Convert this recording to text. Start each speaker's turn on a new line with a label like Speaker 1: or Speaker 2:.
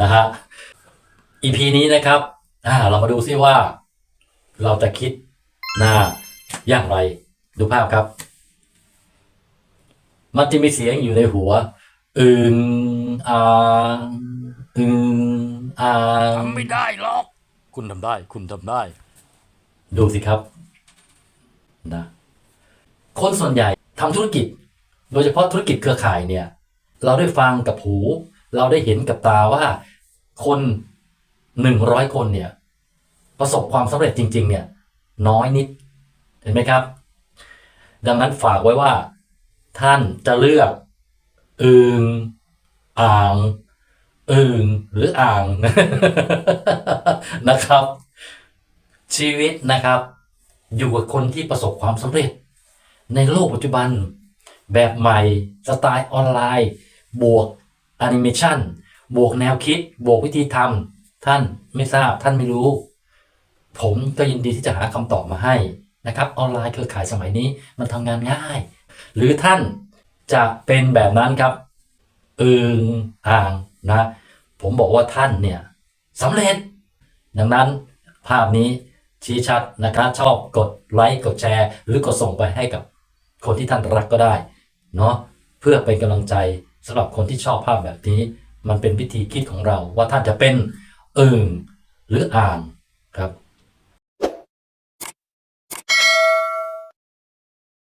Speaker 1: นะฮะ EP นี้นะครับอ่าเรามาดูซิว่า เราจะคิดหน้าอย่างไร ดูภาพครับ มันจะมีเสียงอยู่ในหัว อึงอ่างอึงอ่าง
Speaker 2: ทำไม่ได้หรอก คุณทำได้ คุณทำได้
Speaker 1: ดูสิครับ นะ คนส่วนใหญ่ทำธุรกิจ โดยเฉพาะธุรกิจเครือข่ายเนี่ย เราได้ฟังกับหู เราได้เห็นกับตาว่าคนหนึ่งร้อยคนเนี่ยประสบความสำเร็จจริง ๆ เนี่ย น้อยนิด เห็นไหมครับ ดังนั้นฝากไว้ว่า ท่านจะเลือกอึงอ่างอึงหรืออ่างนะครับ ชีวิตนะครับ อยู่กับคนที่ประสบความสำเร็จ ในโลกปัจจุบัน แบบใหม่สไตล์ออนไลน์ บวก แอนิเมชันบวกแนวคิด บวกวิธีทำท่านไม่ทราบท่านไม่รู้ ผมก็ยินดีที่จะหาคำตอบมาให้นะครับ ออนไลน์เครือข่ายสมัยนี้มันทำงานง่าย หรือท่านจะเป็นแบบนั้นครับอึงอ่างนะ ผมบอกว่าท่านเนี่ยสำเร็จ ดังนั้นภาพนี้ชี้ชัดนะครับชอบกดไลค์กดแชร์ หรือกดส่งไปให้กับคนที่ท่านรักก็ได้เนาะเพื่อเป็นกำลังใจ สำหรับคนที่ชอบภาพแบบนี้ มันเป็นวิธีคิดของเราว่าท่านจะเป็นอึ่งหรืออ่างครับ